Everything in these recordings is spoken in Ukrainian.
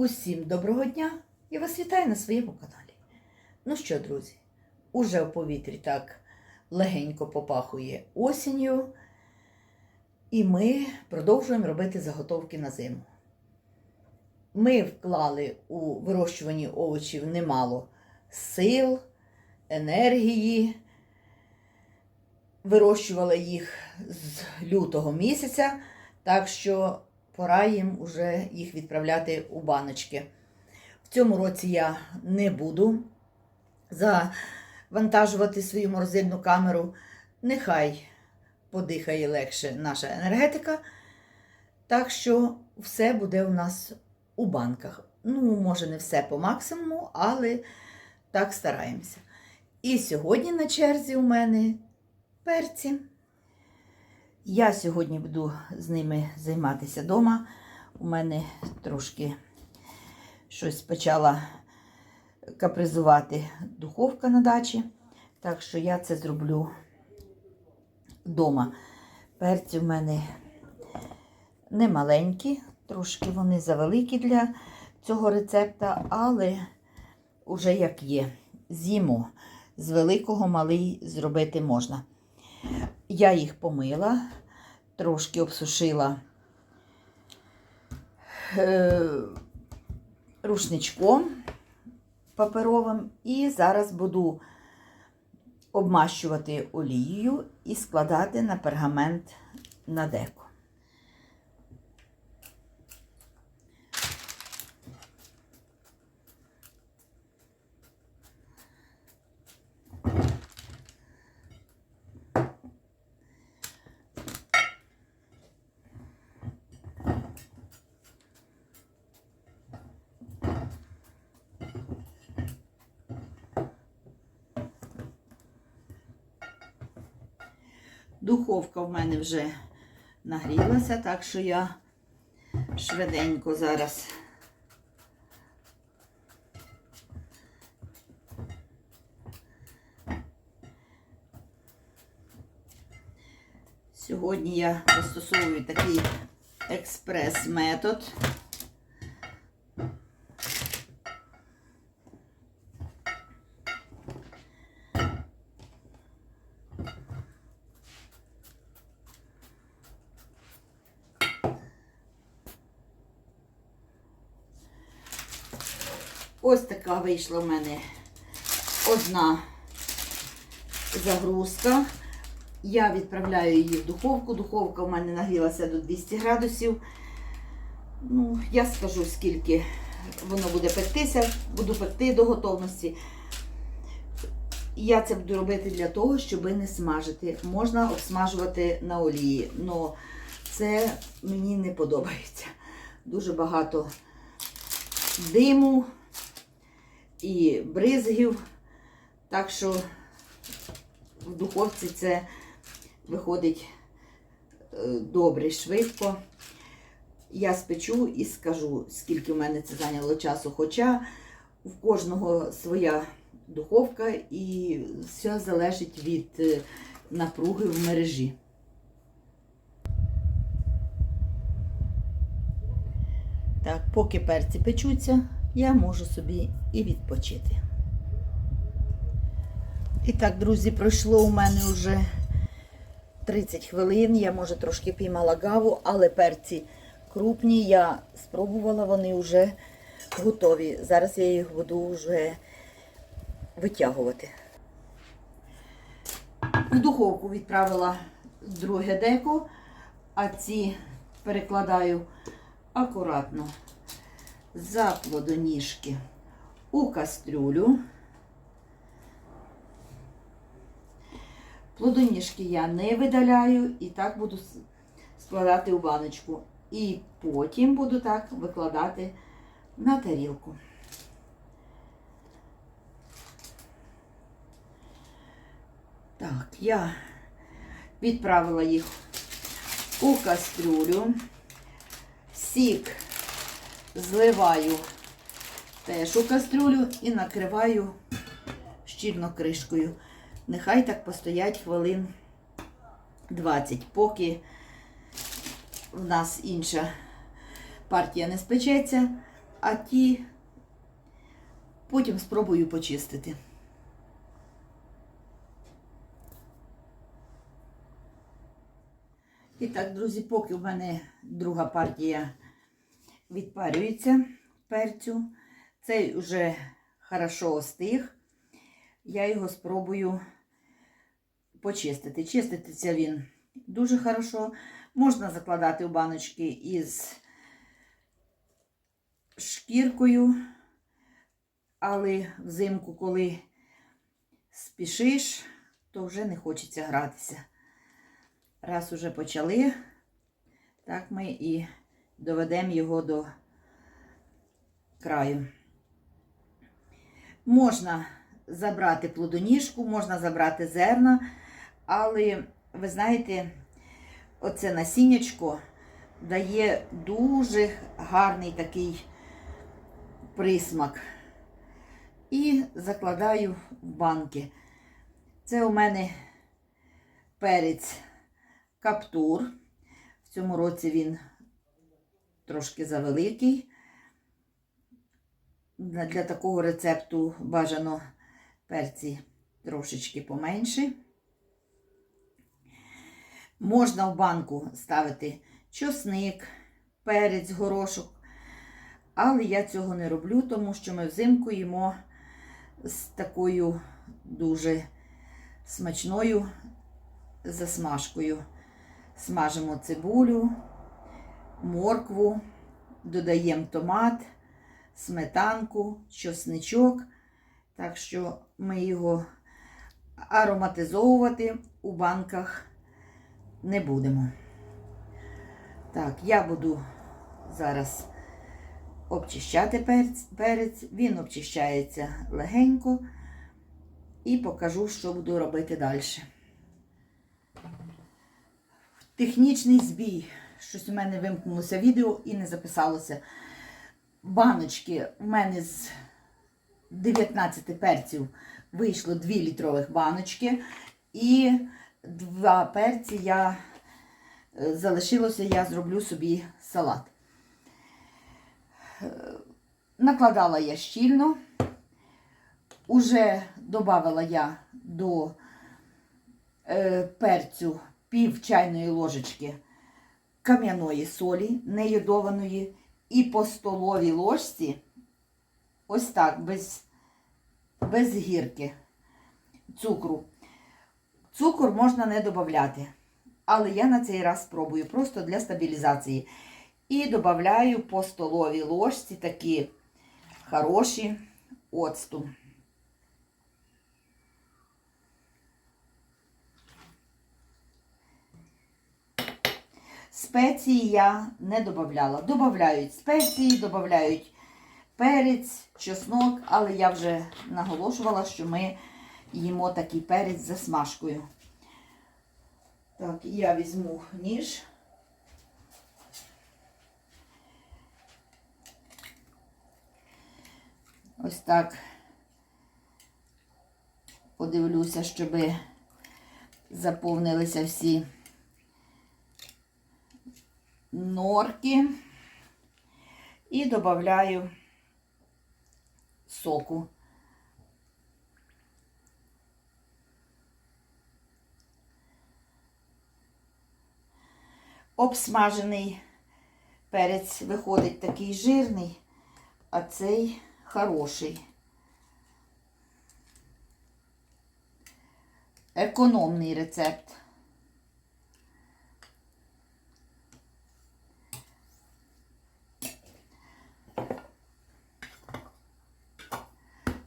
Усім доброго дня! Я вас вітаю на своєму каналі. Ну що, друзі, уже в повітрі так легенько попахує осінню, і ми продовжуємо робити заготовки на зиму. Ми вклали у вирощуванні овочів немало сил, енергії. Вирощували їх з лютого місяця, так що пора їм уже їх відправляти у баночки. В цьому році я не буду завантажувати свою морозильну камеру. Нехай подихає легше наша енергетика. Так що все буде у нас у банках. Ну, може, не все по максимуму, але так стараємося. І сьогодні на черзі у мене перці. Я сьогодні буду з ними займатися вдома. У мене трошки щось почала капризувати духовка на дачі. Так що я це зроблю вдома. Перці в мене не маленькі, трошки вони завеликі для цього рецепта, але уже як є. З'їмо. З великого малий зробити можна. Я їх помила, трошки обсушила е, рушничком паперовим і зараз буду обмащувати олією і складати на пергамент на деко. Духовка в мене вже нагрілася, так що я швиденько зараз Сьогодні я застосовую такий експрес-метод. Ось така вийшла в мене одна загрузка. Я відправляю її в духовку. Духовка в мене нагрілася до 200 градусів. Ну, я скажу, скільки воно буде пектися, буду пекти до готовності. Я це буду робити для того, щоб не смажити. Можна обсмажувати на олії, але це мені не подобається. Дуже багато диму і бризгів. Так що в духовці це виходить е, добре, швидко. Я спечу і скажу, скільки в мене це зайняло часу. Хоча в кожного своя духовка і все залежить від е, напруги в мережі. Так, поки перці печуться, я можу собі і відпочити. І так, друзі, пройшло у мене вже 30 хвилин. Я, може, трошки піймала гаву, але перці крупні. Я спробувала, вони вже готові. Зараз я їх буду вже витягувати. В духовку відправила друге деко, а ці перекладаю акуратно за плодоніжки у кастрюлю. Плодоніжки я не видаляю і так буду складати у баночку. І потім буду так викладати на тарілку. Так, я відправила їх у кастрюлю. Сік зливаю теж у кастрюлю і накриваю щільно кришкою. Нехай так постоять хвилин 20, поки в нас інша партія не спечеться. а ті потім спробую почистити. І так, друзі, поки в мене друга партія відпарюється перцю, цей вже хорошо остиг. Я його спробую почистити. Чиститься він дуже хорошо. Можна закладати в баночки із шкіркою, але взимку, коли спішиш, то вже не хочеться гратися. Раз уже почали, так ми і доведемо його до краю. Можна забрати плодоніжку, можна забрати зерна, але ви знаєте, оце насіннячко дає дуже гарний такий присмак. І закладаю в банки. Це у мене перець каптур. В цьому році він трошки завеликий. Для такого рецепту бажано перці трошечки поменше. Можна в банку ставити чосник, перець, горошок. Але я цього не роблю, тому що ми взимку їмо з такою дуже смачною засмажкою. Смажимо цибулю, моркву, додаємо томат, сметанку, чосничок. Так що ми його ароматизовувати у банках не будемо. Так, я буду зараз обчищати перець, перець. Він обчищається легенько і покажу, що буду робити далі. Технічний збій. Щось у мене вимкнулося відео і не записалося. Баночки у мене з 19 перців вийшло 2 літрових баночки. І два перці я е, залишилося, я зроблю собі салат. Е, Накладала я щільно. Уже додавала я до е, перцю пів чайної ложечки кам'яної солі, нейодованої, і по столовій ложці, ось так, без, без гірки цукру. Цукор можна не додати, але я на цей раз спробую просто для стабілізації. І додаю по столовій ложці такі хороші оцту. Спеції я не додавала. Додають спеції, додають перець, чеснок, але я вже наголошувала, що ми їмо такий перець з засмажкою. Так, я візьму ніж. Ось так подивлюся, щоб заповнилися всі норки і додаю соку. Обсмажений перець виходить такий жирний, а цей хороший. Економний рецепт.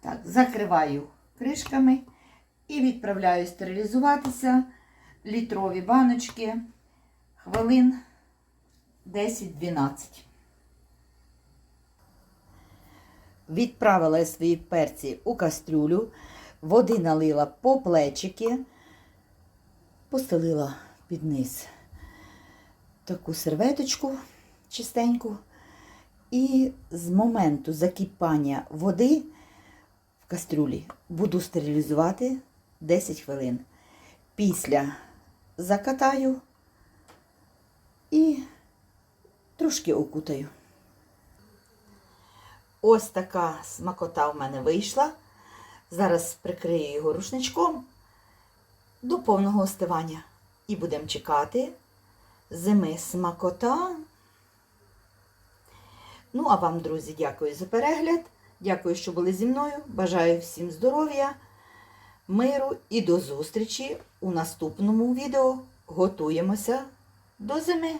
Так, закриваю кришками і відправляю стерилізуватися літрові баночки хвилин 10-12. Відправила я свої перці у кастрюлю, води налила по плечики, постелила під низ таку серветочку чистеньку. І з моменту закипання води кастрюлі буду стерилізувати 10 хвилин. Після закатаю і трошки окутаю. Ось така смакота в мене вийшла. Зараз прикрию його рушничком до повного остивання. І будемо чекати зими смакота. Ну, а вам, друзі, дякую за перегляд. Дякую, що були зі мною. Бажаю всім здоров'я, миру і до зустрічі у наступному відео. Готуємося до зими.